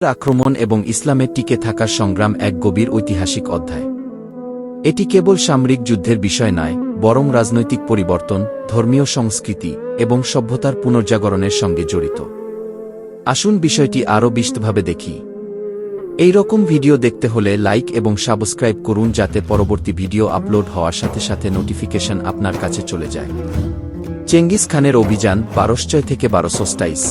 আক্রমণ এবং ইসলামের টিকে থাকার সংগ্রাম এক গভীর ঐতিহাসিক অধ্যায়। এটি কেবল সামরিক যুদ্ধের বিষয় নয়, বরং রাজনৈতিক পরিবর্তন, ধর্মীয় সংস্কৃতি এবং সভ্যতার পুনর্জাগরণের সঙ্গে জড়িত। আসুন বিষয়টি আরও বিস্তভাবে দেখি। এই রকম ভিডিও দেখতে হলে লাইক এবং সাবস্ক্রাইব করুন যাতে পরবর্তী ভিডিও আপলোড হওয়ার সাথে সাথে নোটিফিকেশন আপনার কাছে চলে যায়। চেঙ্গিস খানের অভিযান বারোশচয় থেকে বারোশো স্টাইস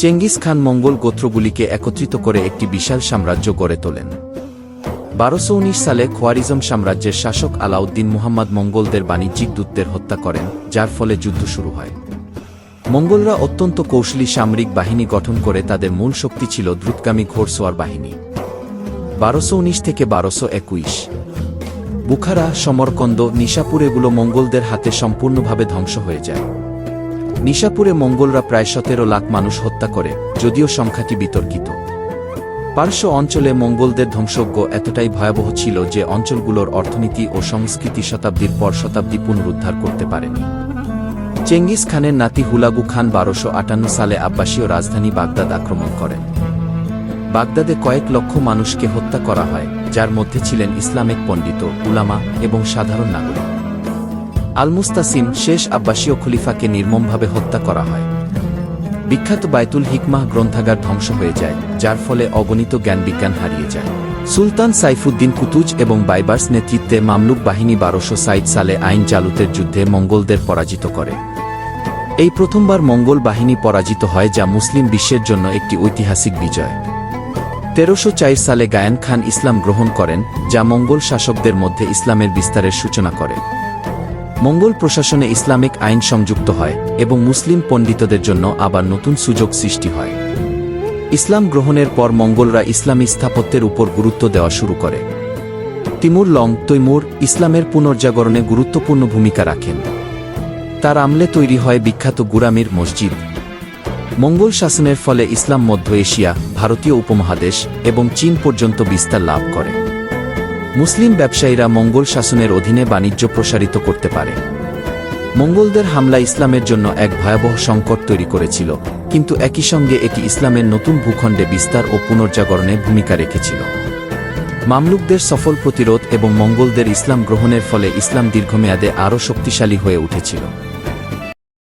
চেঙ্গিস খান মঙ্গল গোত্রগুলিকে একত্রিত করে একটি বিশাল সাম্রাজ্য গড়ে তোলেন। বারোশো সালে খোয়ারিজম সাম্রাজ্যের শাসক আলাউদ্দিন মুহাম্মদ মঙ্গলদের বাণিজ্যিক দূতদের হত্যা করেন, যার ফলে যুদ্ধ শুরু হয়। মঙ্গলরা অত্যন্ত কৌশলী সামরিক বাহিনী গঠন করে তাদের মূল শক্তি ছিল দ্রুতগামী ঘোরসোয়ার বাহিনী। বারোশো উনিশ থেকে বারোশো একুশ বুখারা, সমরকন্দ, নিশাপুর এগুলো মঙ্গলদের হাতে সম্পূর্ণভাবে ধ্বংস হয়ে যায়। নিশাপুরে মঙ্গলরা প্রায় সতেরো লাখ মানুষ হত্যা করে, যদিও সংখ্যাটি বিতর্কিত। পার্শ্ব অঞ্চলে মঙ্গলদের ধ্বংসজ্ঞ এতটাই ভয়াবহ ছিল যে অঞ্চলগুলোর অর্থনীতি ও সংস্কৃতি শতাব্দীর পর শতাব্দী পুনরুদ্ধার করতে পারেনি। চেঙ্গিস খানের নাতি হুলাগু খান বারোশো আটান্ন সালে আব্বাসীয় রাজধানী বাগদাদ আক্রমণ করেন। বাগদাদে কয়েক লক্ষ মানুষকে হত্যা করা হয়, যার মধ্যে ছিলেন ইসলামিক পণ্ডিত, উলামা এবং সাধারণ নাগরিক। আলমুস্তাসিম শেষ আব্বাসীয় খলিফাকে নির্মমভাবে হত্যা করা হয়। বিখ্যাত বাইতুল হিকমাহ গ্রন্থাগার ধ্বংস হয়ে যায়, যার ফলে অগণিত জ্ঞানবিজ্ঞান হারিয়ে যায়। সুলতান সাইফুদ্দিন কুতুজ এবং বাইবার্স নেতৃত্বে মামলুক বাহিনী বারোশো সাইট সালে আইন জালুতের যুদ্ধে মঙ্গলদের পরাজিত করে। এই প্রথমবার মঙ্গল বাহিনী পরাজিত হয়, যা মুসলিম বিশ্বের জন্য একটি ঐতিহাসিক বিজয়। তেরোশো চার সালে গায়ান খান ইসলাম গ্রহণ করেন, যা মঙ্গল শাসকদের মধ্যে ইসলামের বিস্তারের সূচনা করে। মঙ্গল প্রশাসনে ইসলামিক আইন সংযুক্ত হয় এবং মুসলিম পণ্ডিতদের জন্য আবার নতুন সুযোগ সৃষ্টি হয়। ইসলাম গ্রহণের পর মঙ্গলরা ইসলামী স্থাপত্যের উপর গুরুত্ব দেওয়া শুরু করে। তিমুর লং তৈমুর ইসলামের পুনর্জাগরণে গুরুত্বপূর্ণ ভূমিকা রাখেন। তার আমলে তৈরি হয় বিখ্যাত গুরামির মসজিদ। মঙ্গল শাসনের ফলে ইসলাম মধ্য এশিয়া, ভারতীয় উপমহাদেশ এবং চীন পর্যন্ত বিস্তার লাভ করে। মুসলিম ব্যবসায়ীরা মঙ্গল শাসনের অধীনে বাণিজ্য প্রসারিত করতে পারে। মঙ্গলদের হামলা ইসলামের জন্য এক ভয়াবহ সংকট তৈরি করেছিল, কিন্তু একই সঙ্গে এটি ইসলামের নতুন ভূখণ্ডে বিস্তার ও পুনর্জাগরণে ভূমিকা রেখেছিল। মামলুকদের সফল প্রতিরোধ এবং মঙ্গলদের ইসলাম গ্রহণের ফলে ইসলাম দীর্ঘমেয়াদে আরও শক্তিশালী হয়ে উঠেছিল।